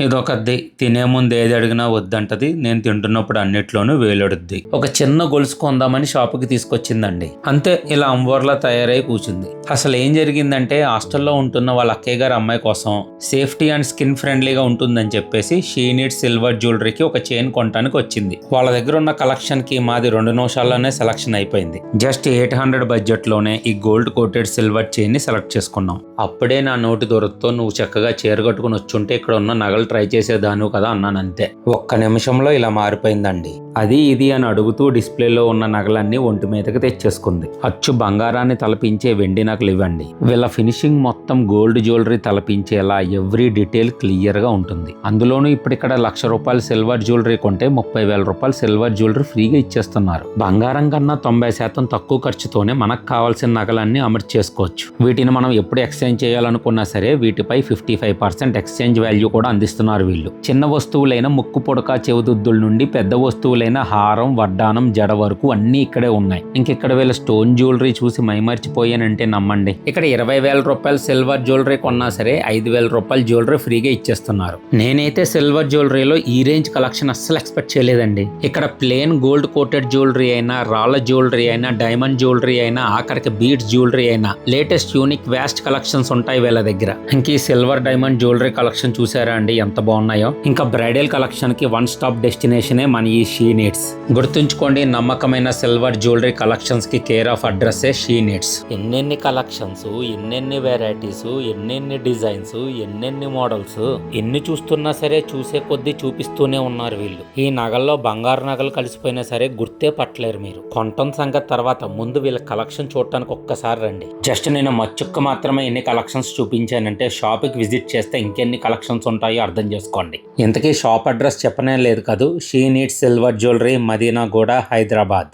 ఇదొకది తినే ముందు ఏది అడిగినా వద్దంటది. నేను తింటున్నప్పుడు అన్నిట్లోనూ వేలడుద్ది. ఒక చిన్న గొలుసు కొందామని షాపుకి తీసుకొచ్చిందండి. అంతే ఇలా అంబోర్లా తయారై కూర్చుంది అసలు ఏం జరిగిందంటే హాస్టల్లో ఉంటున్న వాళ్ళ అక్కయ్య గారి అమ్మాయి కోసం సేఫ్టీ అండ్ స్కిన్ ఫ్రెండ్లీగా ఉంటుందని చెప్పేసి షీ నీడ్ సిల్వర్ జ్యువెలరీకి ఒక చైన్ కొనడానికి వచ్చింది. వాళ్ళ దగ్గర ఉన్న కలెక్షన్కి మాది రెండు నిమిషాల్లోనే సెలక్షన్ అయిపోయింది. జస్ట్ ఎయిట్ హండ్రెడ్ బడ్జెట్లోనే ఈ గోల్డ్ కోటెడ్ సిల్వర్ చైన్ని సెలెక్ట్ చేసుకున్నాం. అప్పుడే నా నోటి దొరతో నువ్వు చక్కగా చీర కట్టుకుని వచ్చుంటే ఇక్కడ ఉన్న నగలు ట్రై చేసేదాను కదా అన్నాను అంతే ఒక్క నిమిషంలో ఇలా మారిపోయిందండి. అది ఇది అని అడుగుతూ డిస్ప్లేలో ఉన్న నగలన్నీ ఒంటి మీదకి తెచ్చేసుకుంది. అచ్చు బంగారాన్ని తలపించే వెండి నగలు ఇవ్వండి. వీళ్ళ ఫినిషింగ్ మొత్తం గోల్డ్ జ్యువెలరీ తలపించేలా ఎవ్రీ డీటెయిల్ క్లియర్గా ఉంటుంది. అందులోనూ ఇప్పుడు ఇక్కడ లక్ష రూపాయలు సిల్వర్ జ్యువెలరీ కొంటే ముప్పై వేల రూపాయలు సిల్వర్ జ్యువెలరీ ఫ్రీగా ఇచ్చేస్తున్నారు. బంగారం కన్నా తొంభై శాతం తక్కువ ఖర్చుతోనే మనకు కావాల్సిన నగలన్నీ అమర్చేసుకోవచ్చు వీటిని మనం ఎప్పుడు ఎక్స్చేంజ్ చేయాలనుకున్నా సరే వీటిపై fifty five percent exchange value కూడా అందిస్తుంది చేస్తున్నారు వీళ్ళు. చిన్న వస్తువులైన ముక్కు పుడక చెవిదుద్దుల నుండి పెద్ద వస్తువులైన హారం వడ్డానం జడ వరకు అన్ని ఇక్కడే ఉన్నాయి. ఇంకెక్కడ వీళ్ళ స్టోన్ జ్యువెలరీ చూసి మైమర్చిపోయానంటే నమ్మండి. ఇక్కడ ఇరవై వేల రూపాయలు సిల్వర్ జ్యువెలరీ కొన్నా సరే ఐదు వేల రూపాయల జ్యువెలరీ ఫ్రీగా ఇచ్చేస్తున్నారు. నేనైతే సిల్వర్ జ్యువెలరీలో ఈ రేంజ్ కలెక్షన్ అస్సలు ఎక్స్పెక్ట్ చేయలేదండి. ఇక్కడ ప్లేన్ గోల్డ్ కోటెడ్ జ్యువెలరీ అయినా రాళ్ళ జ్యువెలరీ అయినా డైమండ్ జ్యువెలరీ అయినా ఆఖరికి బీడ్స్ జ్యువెలరీ అయినా లేటెస్ట్ యూనిక్ వ్యాస్ట్ కలెక్షన్స్ ఉంటాయి వీళ్ళ దగ్గర. ఇంక ఈ సిల్వర్ డైమండ్ జ్యువెలరీ కలెక్షన్ చూసారా అండి? ఎంత బాగున్నాయో. ఇంకా బ్రైడల్ కలెక్షన్కి వన్ స్టాప్ డెస్టినేషనే మన ఈ షీ నీడ్స్. గుర్తుంచుకోండి నమ్మకమైన silver jewellery కలెక్షన్స్కి care of address she needs. ఎన్నెన్ని కలెక్షన్స్ ఎన్నెన్ని వెరైటీస్ ఎన్నెన్ని డిజైన్స్ ఎన్నెన్ని మోడల్స్ ఎన్ని చూస్తున్నా సరే చూసే కొద్దీ చూపిస్తూనే ఉన్నారు వీళ్ళు. ఈ నగల్లో బంగారు నగలు కలిసిపోయినా సరే గుర్తే పట్టలేరు మీరు. కొంటం సంగతి తర్వాత ముందు వీళ్ళ కలెక్షన్ చూడటానికి ఒక్కసారి రండి. జస్ట్ నేను మచ్చుక్క మాత్రమే ఎన్ని కలెక్షన్స్ చూపించానంటే షాప్కి విజిట్ చేస్తే ఇంకెన్ని కలెక్షన్స్ ఉంటాయో అర్థం చేసుకోండి. ఇంతకీ షాప్ అడ్రస్ చెప్పనే లేదు కదూ? She need silver jewellery Madina Guda Hyderabad.